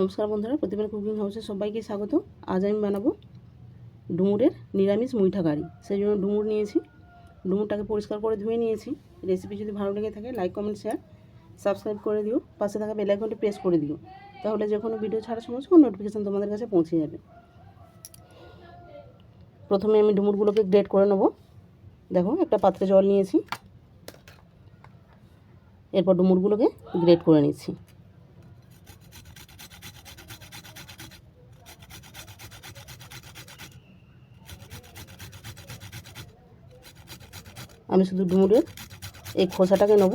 নমস্কার বন্ধুরা প্রতিবার কুকিং হাউসে সবাইকে স্বাগত আজ আমি বানাবো ডুমুরের নিরামিষ মুইঠা কারি। সেই জন্য ডুমুর নিয়েছি। ডুমুরটাকে পরিষ্কার করে ধুয়ে নিয়েছি। রেসিপি যদি ভালো লেগে থাকে, লাইক, কমেন্ট, শেয়ার, সাবস্ক্রাইব করে দিও। পাশে থাকা বেল আইকনটি প্রেস করে দিও। তাহলে যে কোনো ভিডিও ছাড়ার সঙ্গে সঙ্গে নোটিফিকেশান তোমাদের কাছে পৌঁছে যাবে। প্রথমে আমি ডুমুরগুলোকে গ্রেট করে নেব। দেখো, একটা পাত্রে জল নিয়েছি। এরপর ডুমুরগুলোকে গ্রেট করে নিচ্ছি। আমি শুধু ডুমুরের এই খোসাটাকে নেব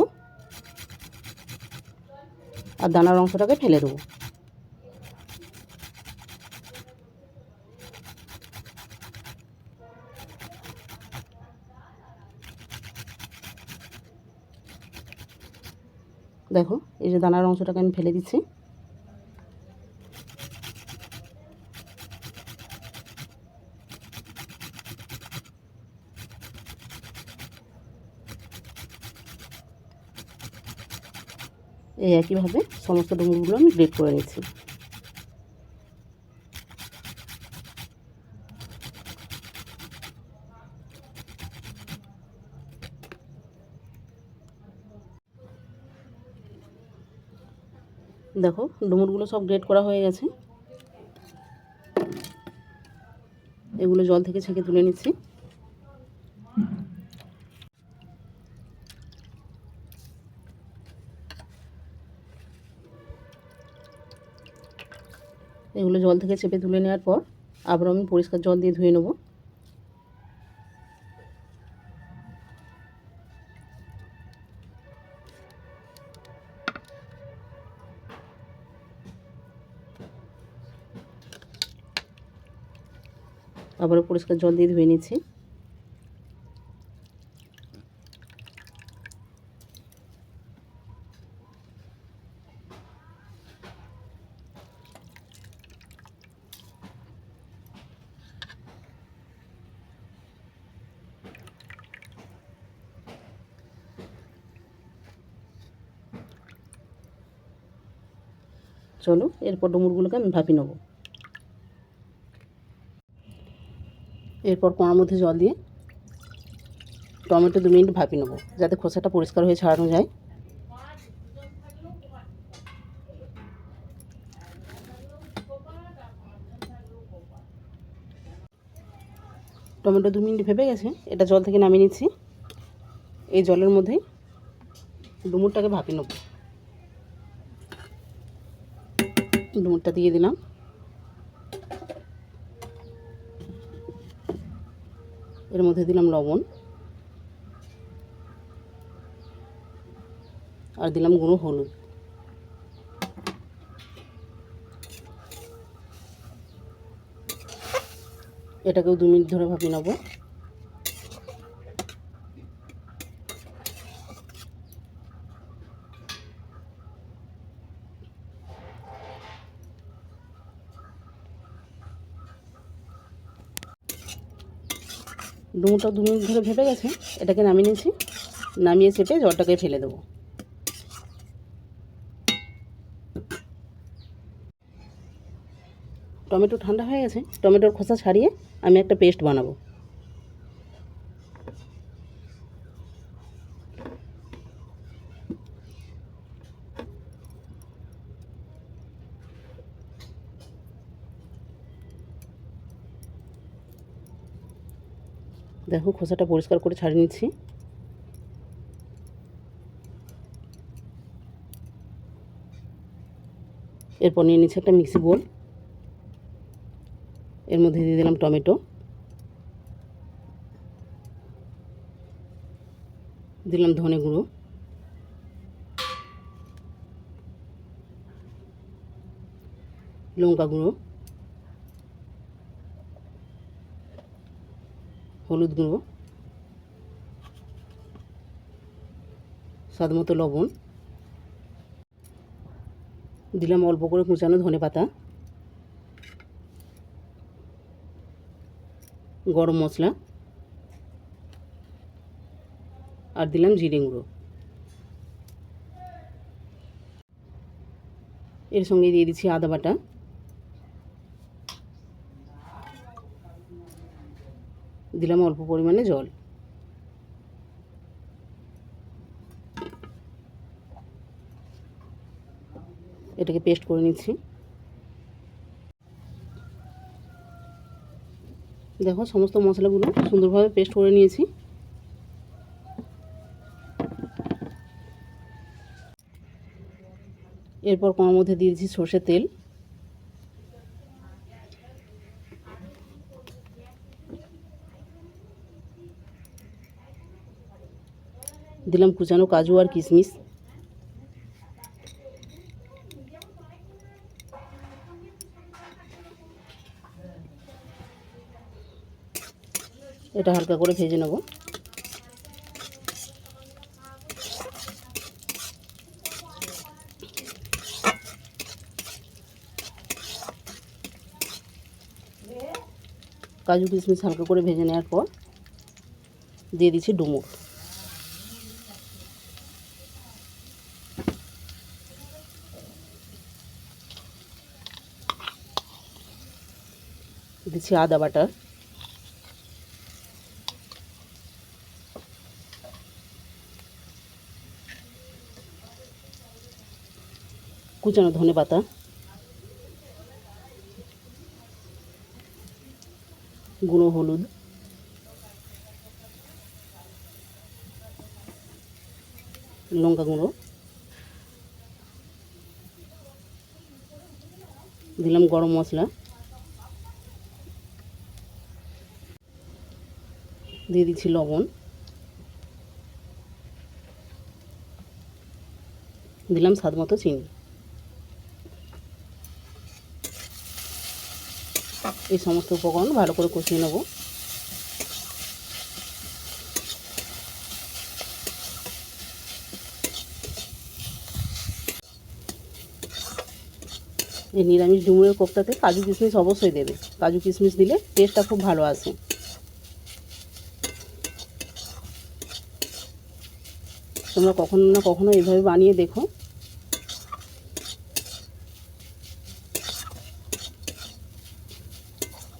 আর দানার অংশটাকে ফেলে দেবো। দেখো, এই যে দানার অংশটাকে আমি ফেলে দিচ্ছি। এই একইভাবে সমস্ত ডুমুরগুলো আমি গ্রেট করে নিচ্ছি দেখো ডুমুরগুলো সব গ্রেট করা হয়ে গেছে। এগুলো জল থেকে ছেঁকে তুলে নিচ্ছি। এগুলো জল থেকে চেপে তুলে নেওয়ার পর আবার আমি পরিষ্কার জল দিয়ে ধুয়ে নেব। আবারও পরিষ্কার জল দিয়ে ধুয়ে নিচ্ছি। চলো, এরপর ডুমুরগুলোকে আমি ভাপি নেব। এরপর কোনার মধ্যে জল দিয়ে টমেটো দু মিনিট ভাপি নেব, যাতে খোসাটা পরিষ্কার হয়ে ছাড়ানো যায়। টমেটো দু মিনিট ভেবে গেছে, এটা জল থেকে নামিয়ে নিচ্ছি। এই জলের মধ্যেই ডুমুরটাকে ভাপি নেব। ডুমুরটা দিয়ে দিলাম। এর মধ্যে দিলাম লবণ। আর দিলাম গুঁড়ো হলুদ। এটাকেও দু মিনিট ধরে ভাপিয়ে নেব ডুমুরটা দু মিনিট ধরে ভেপে গেছে, এটাকে নামিয়ে নিয়েছি। নামিয়ে চেপে জলটাকে ফেলে দেবো। টমেটো ঠান্ডা হয়ে গেছে, টমেটোর খোসা ছাড়িয়ে আমি একটা পেস্ট বানাবো। দেখো খোসাটা পরিষ্কার করে ছাড়িয়ে নিচ্ছি। এরপর নিয়ে নিচ্ছি একটা মিক্সি বোল। এর মধ্যে দিয়ে দিলাম টমেটো। দিলাম ধনে গুঁড়ো। লঙ্কা গুঁড়ো। হলুদ গুঁড়ো, স্বাদ মতো লবণ, দিলাম অল্প করে কুচানো ধনে পাতা, গরম মশলা, আর দিলাম জিরে গুঁড়ো। এর সঙ্গে দিয়ে দিচ্ছি আদা বাটা। দিলাম অল্প পরিমাণে জল। এটাকে পেস্ট করে নিচ্ছি। দেখো সমস্ত মশলাগুলো সুন্দরভাবে পেস্ট করে নিয়েছি। এরপর কড়ার মধ্যে দিয়ে দিচ্ছি সর্ষের তেল। দিলাম কুচানো কাজু আর কিশমিশ। এটা হালকা করে ভেজে নেব। কাজু কিশমিশ হালকা করে ভেজে নেওয়ার পর দিয়ে দিচ্ছি ডুমুর দিচ্ছি আদা বাটা কুচানো ধনে পাতা গুঁড়ো হলুদ লঙ্কা গুঁড়ো দিলাম গরম মশলা দিয়ে দিচ্ছি লবণ। দিলাম স্বাদ মতো চিনি। এই সমস্ত উপকরণ ভালো করে কষিয়ে নেব। এই নিরামিষ ডুমুরের কোপ্তাতে কাজু কিশমিশ অবশ্যই দেবে। কাজু কিশমিশ দিলে টেস্টটা খুব ভালো আসে। তোমরা কখনো না কখনো এইভাবে বানিয়ে দেখো।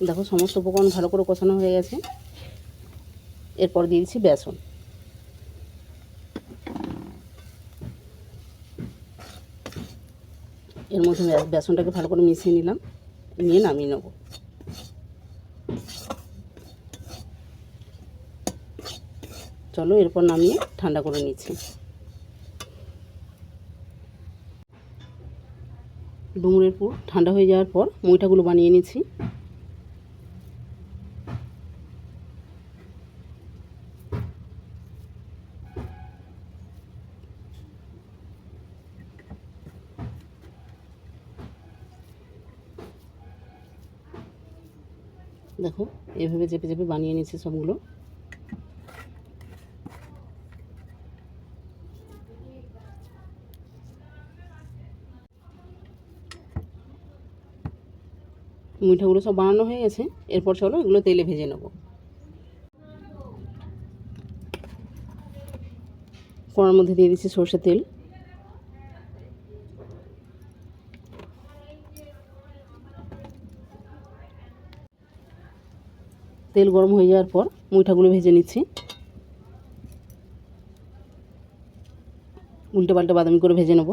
দেখো সমস্ত উপকরণ ভালো করে কষানো হয়ে গেছে। এরপর দিয়ে দিচ্ছি বেসন। এর মধ্যে বেসনটাকে ভালো করে মিশিয়ে নিলাম। নিয়ে নামিয়ে নেব। চলো এরপর নামিয়ে ঠান্ডা করে নিচ্ছি। ডুমুরের পুর ঠান্ডা হয়ে যাওয়ার পর মুইঠাগুলো বানিয়ে নিচ্ছি। দেখো, এভাবে চেপে চেপে বানিয়ে নিচ্ছি সবগুলো। মিঠাগুলো সব বানানো হয়ে গেছে। এরপর চলো এগুলো তেলে ভেজে নেব। কড়ার মধ্যে দিয়ে দিচ্ছি সর্ষের তেল। তেল গরম হয়ে যাওয়ার পর মুইঠাগুলো ভেজে নিচ্ছি। উল্টে পাল্টে বাদামি করে ভেজে নেব।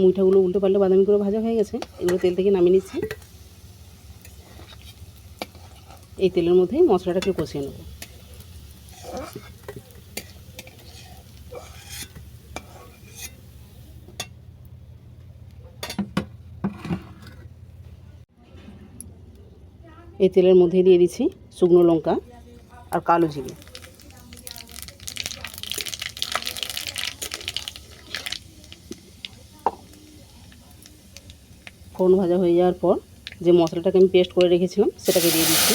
মুইঠাগুলো উল্টে পাল্টে বাদামিগুলো ভাজা হয়ে গেছে, এগুলো তেল থেকে নামিয়ে নিচ্ছি। এই তেলের মধ্যেই মশলাটাকে কষিয়ে নেব। এই তেলের মধ্যে দিয়ে দিচ্ছি শুকনো লঙ্কা আর কালো জিরে। ফোড়ন ভাজা হয়ে যাওয়ার পর যে মশলাটাকে আমি পেস্ট করে রেখেছিলাম, সেটাকে দিয়ে দিচ্ছি।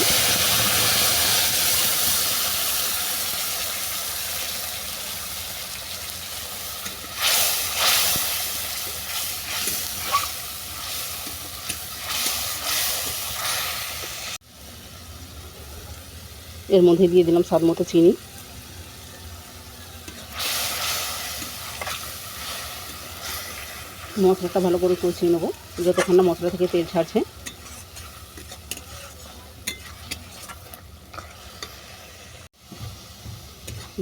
এর মধ্যে দিয়ে দিলাম স্বাদ মতো চিনি। মশলাটা ভালো করে কষিয়ে নেব। যতক্ষণ না মশলা থেকে তেল ছাড়ছে।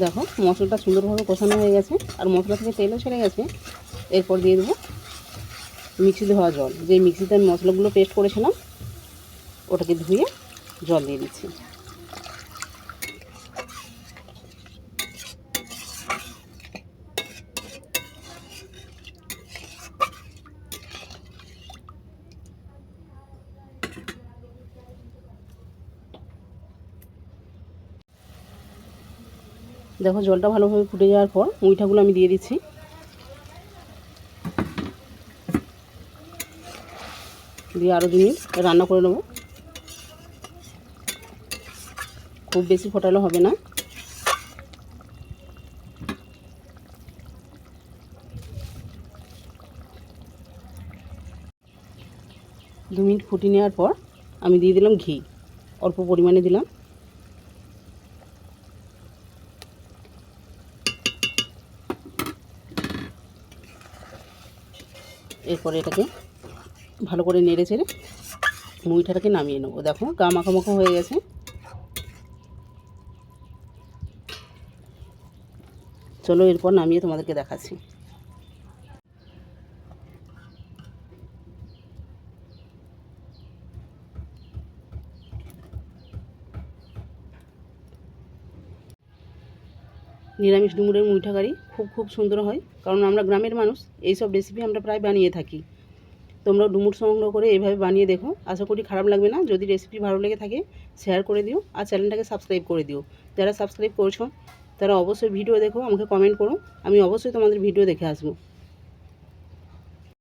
দেখো, মশলাটা সুন্দরভাবে কষানো হয়ে গেছে, আর মশলা থেকে তেলও ছেড়ে গেছে। এরপর দিয়ে দেবো মিক্সি ধোয়া জল। যে মিক্সিতে আমি মশলাগুলো পেস্ট করেছিলাম, ওটাকে ধুয়ে জল দিয়ে দিচ্ছি। দেখো জলটা ভালোভাবে ফুটে যাওয়ার পর মুইঠাগুলো আমি দিয়ে দিচ্ছি। দিয়ে আরও দু রান্না করে নেব। খুব বেশি ফোটালো হবে না। দু মিনিট ফুটিয়ে নেওয়ার পর আমি দিয়ে দিলাম ঘি। অল্প পরিমাণে দিলাম। এরপরে এটাকে ভালো করে নেড়ে চেড়ে মুইঠাটাকে নামিয়ে নেব। দেখো গা মাখামাখো হয়ে গেছে। চলো এরপর নামিয়ে তোমাদেরকে দেখাচ্ছি। নিরামিষ ডুমুরের মুইঠা কারি খুব খুব সুন্দর হয়, কারণ আমরা গ্রামের মানুষ এই সব রেসিপি আমরা প্রায় বানিয়ে থাকি। তোমরা ডুমুর সংগ্রহ করে এভাবে বানিয়ে দেখো, আশা করি খারাপ লাগবে না। যদি রেসিপি ভালো লেগে থাকে শেয়ার করে দিও আর চ্যানেলটাকে সাবস্ক্রাইব করে দিও। যারা সাবস্ক্রাইব করছ, তারা অবশ্যই ভিডিও দেখো, আমাকে কমেন্ট করো, আমি অবশ্যই তোমাদের ভিডিও দেখে আসব।